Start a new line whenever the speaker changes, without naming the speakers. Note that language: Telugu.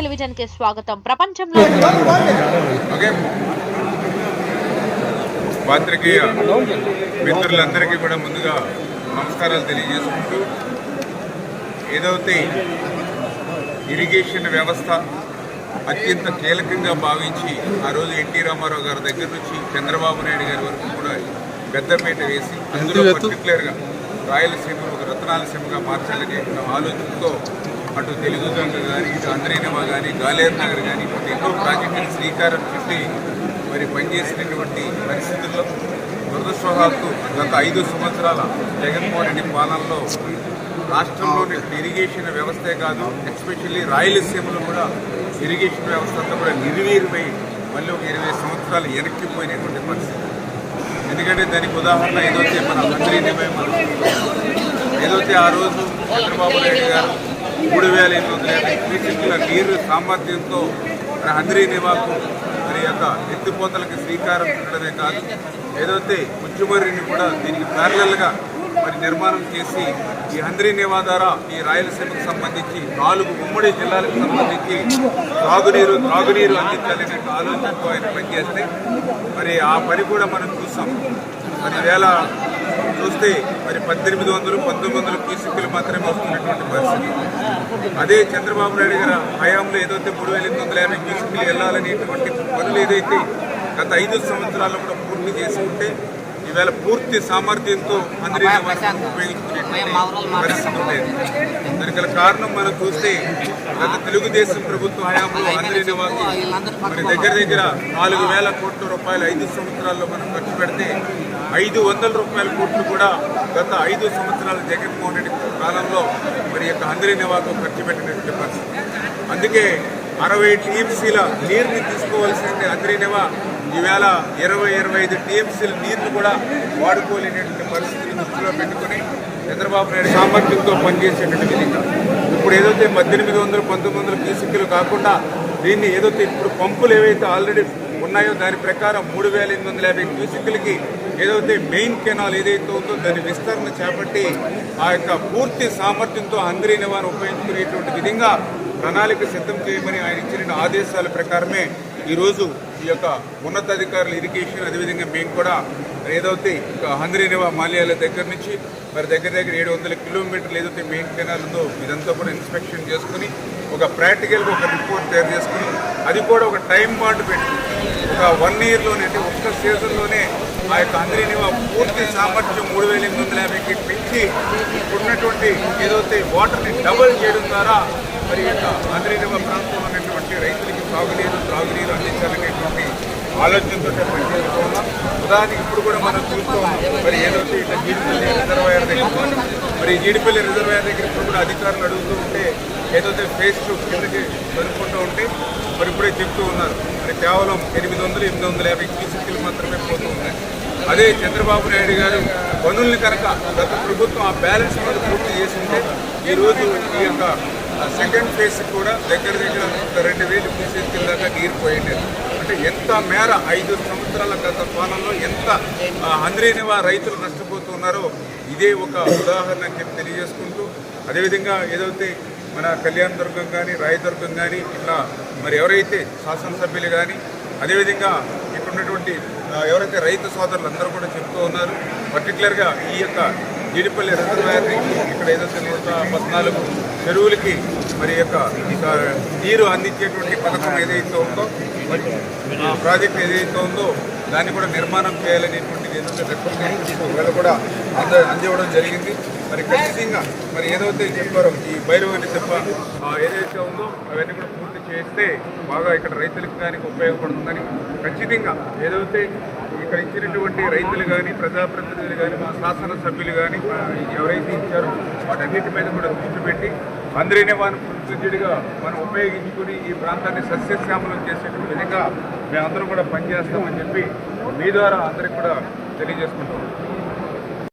బులెటిన్కి స్వాగతం. ప్రపంచంలో
పాత్రికేయ మిత్రులందరికీ కూడా ముందుగా నమస్కారాలు తెలియజేసుకుంటూ ఏదైతే ఇరిగేషన్ వ్యవస్థ అత్యంత కీలకంగా భావించి ఆ రోజు ఎన్టీ రామారావు గారి దగ్గర నుంచి చంద్రబాబు నాయుడు గారి వరకు కూడా పెద్దపీట వేసి అందులో పర్టికులర్గా రాయలసీమను ఒక రత్నాలసీమగా మార్చాలనే ఆలోచనతో అటు తెలుగు గంగ కానీ ఇటు కానీ గాలేరు నగర్ కానీ ఇటు ఎన్నో ప్రాజెక్టులు శ్రీకారం చుట్టి మరి పనిచేసినటువంటి పరిస్థితుల్లో దురదృష్టవశాత్తు గత ఐదు సంవత్సరాల జగన్మోహన్ రెడ్డి పాలనలో రాష్ట్రంలోని ఇరిగేషన్ వ్యవస్థే కాదు ఎస్పెషల్లీ రాయలసీమలో కూడా ఇరిగేషన్ వ్యవస్థ అంతా కూడా నిర్వీర్యమై మళ్ళీ ఒక ఇరవై సంవత్సరాలు వెనక్కిపోయినటువంటి పరిస్థితి. ఎందుకంటే దానికి ఉదాహరణ ఏదైతే మన మంత్రి ఏదైతే ఆ రోజు చంద్రబాబు నాయుడు గారు మూడు వేల ఎనిమిది వందల యాభై క్యూసెక్ల నీరు సామర్థ్యంతో మన హంద్రీ నివాకు మరి యొక్క ఎత్తిపోతలకు శ్రీకారం చుట్టడమే కాదు ఏదైతే ముచ్చుమర్రిని కూడా దీనికి ప్యారలల్గా మరి నిర్మాణం చేసి ఈ హంద్రీ నివా ద్వారా ఈ రాయలసీమకు సంబంధించి నాలుగు ఉమ్మడి జిల్లాలకు సంబంధించి తాగునీరు త్రాగునీరు అందించాలనే ఆలోచనతో ఆయన పనిచేస్తే మరి ఆ పని కూడా మనం చూసాం. మరి వేల చూస్తే మరి పద్దెనిమిది వందలు పంతొమ్మిది వందల క్యూసెక్కులు మాత్రమే వస్తున్నటువంటి పరిస్థితి. అదే చంద్రబాబు నాయుడు గారు హయాంలో ఏదైతే మూడు వేల ఎనిమిది వందల యాభై క్యూసెక్కులు వెళ్ళాలనేటువంటి పనులు ఏదైతే గత ఐదు సంవత్సరాల్లో కూడా పూర్తి చేసి ఉంటే ఈవేళ పూర్తి సామర్థ్యంతో దానికి గల కారణం మనం చూస్తే గత తెలుగుదేశం ప్రభుత్వ హయాంలో అందరి నివాసి మరి దగ్గర దగ్గర నాలుగు వేల కోట్ల రూపాయలు ఐదు సంవత్సరాల్లో మనం ఖర్చు పెడితే ఐదు వందల రూపాయల కోట్లు కూడా గత ఐదు సంవత్సరాల జగన్మోహన్ రెడ్డి కాలంలో మరి యొక్క అందరి నివాకు ఖర్చు పెట్టినటువంటి పరిస్థితి. అందుకే అరవై టీఎంసీల నీరుని తీసుకోవాల్సింది అందరి నివా. ఈవేళ ఇరవై ఇరవై ఐదు టీఎంసీల నీరుని కూడా వాడుకోలేనటువంటి పరిస్థితిని దృష్టిలో పెట్టుకుని చంద్రబాబు నాయుడు సామర్థ్యంతో పనిచేసేటువంటి విధంగా ఇప్పుడు ఏదైతే పద్దెనిమిది వందలు పంతొమ్మిది వందల క్యూసెక్కులు కాకుండా దీన్ని ఏదైతే ఇప్పుడు పంపులు ఏవైతే ఆల్రెడీ ఉన్నాయో దాని ప్రకారం మూడు వేల ఎనిమిది వందల యాభై క్యూసెక్కులకి ఏదైతే మెయిన్ కెనాల్ ఏదైతే ఉందో దాని విస్తరణ చేపట్టి ఆ యొక్క పూర్తి సామర్థ్యంతో అందరి నివారణ ఉపయోగించుకునేటువంటి విధంగా ప్రణాళిక సిద్ధం చేయమని ఆయన ఇచ్చిన ఆదేశాల ప్రకారమే ఈరోజు ఈ యొక్క ఉన్నతాధికారులు ఇరిగేషన్ అదేవిధంగా మేము కూడా ఏదైతే హంద్రీనివ మాల్యాల దగ్గర నుంచి మరి దగ్గర దగ్గర ఏడు వందల కిలోమీటర్లు ఏదైతే మెయిన్ కెనాల్ ఉందో ఇదంతా కూడా ఇన్స్పెక్షన్ చేసుకుని ఒక ప్రాక్టికల్గా ఒక రిపోర్ట్ తయారు చేసుకుని అది కూడా ఒక టైం బాండ్ పెట్టి ఒక వన్ ఇయర్లోనే అంటే ఒక్క సీజన్లోనే ఆ యొక్క అంద్రీనివా పూర్తి సామర్థ్యం మూడు వేల ఎనిమిది వందల యాభైకి పెంచి ఉన్నటువంటి ఏదైతే వాటర్ని డబుల్ చేయడం ద్వారా మరి యొక్క ఆంధ్రీనివా ప్రాంతంలో ఉన్నటువంటి రైతులకి సాగునీరు త్రాగునీరు అందించాలనేటువంటి ఆలోచనతో పనిచేస్తూ ఉన్నాం ఉదాహరణకి ఇప్పుడు కూడా మనం చూస్తూ ఉన్నాం మరి ఏదైతే ఇట్లా జీడిపల్లి రిజర్వాయర్ దగ్గర మరి జీడిపల్లి రిజర్వాయర్ దగ్గర ఇప్పుడు కూడా అధికారులు అడుగుతూ ఉంటే ఏదైతే ఫేస్ టూ కిందకి కనుక్కుంటూ ఉంటే మరి ఇప్పుడే చెప్తూ ఉన్నారు. మరి కేవలం ఎనిమిది వందలు ఎనిమిది వందల యాభై క్యూసెక్కులు మాత్రమే పోతూ ఉన్నాయి. అదే చంద్రబాబు నాయుడు గారు పనుల్ని కనుక గత ప్రభుత్వం ఆ బ్యాలెన్స్ మీద పూర్తి చేసి ఉంటే ఈరోజు ఈ యొక్క ఆ సెకండ్ ఫేజ్ కూడా దగ్గర దగ్గర ఒక రెండు వేలు క్యూసెక్కుల దాకా నీరు పోయిండేది అంటే ఎంత మేర ఐదు సంవత్సరాల గత పాలనలో ఎంత హంద్రీనివా రైతులు నష్టపోతున్నారో ఇదే ఒక ఉదాహరణ చెప్పి తెలియజేసుకుంటూ అదేవిధంగా ఏదైతే మన కళ్యాణ దుర్గం కానీ రాయదుర్గం కానీ ఇట్లా మరి ఎవరైతే శాసనసభ్యులు కానీ అదేవిధంగా ఇక్కడ ఉన్నటువంటి ఎవరైతే రైతు సోదరులు అందరూ కూడా చెప్తూ ఉన్నారు పర్టికులర్గా ఈ యొక్క జీడిపల్లి రిజర్వాయర్ని ఇక్కడ ఏదైతే నూట నాలుగు చెరువులకి మరి యొక్క నీరు అందించేటువంటి పథకం ఏదైతే ఉందో మరి ఆ ప్రాజెక్ట్ ఏదైతే ఉందో దాన్ని కూడా నిర్మాణం చేయాలనేటువంటిది ఏదైతే రిప్రజెంటేషన్ వీళ్ళు కూడా అంద అందివ్వడం జరిగింది. మరి ఖచ్చితంగా మరి ఏదైతే చెప్పారో ఈ బైరవని చెప్ప ఏదైతే ఉందో అవన్నీ కూడా పూర్తి చేస్తే బాగా ఇక్కడ రైతులకు దానికి ఉపయోగపడుతుందని ఖచ్చితంగా ఏదైతే ఇక్కడ ఇచ్చినటువంటి రైతులు కానీ ప్రజాప్రతినిధులు కానీ మా శాసనసభ్యులు కానీ ఎవరైతే ఇచ్చారో వాటన్నిటి మీద కూడా దృష్టి పెట్టి అందరినీ మనం ప్రతినిధిగా మనం ఉపయోగించుకుని ఈ ప్రాంతాన్ని సస్యశ్యామలం చేసేటువంటి విధంగా మేమందరం కూడా పనిచేస్తామని చెప్పి మీ ద్వారా అందరికి కూడా తెలియజేసుకుంటాం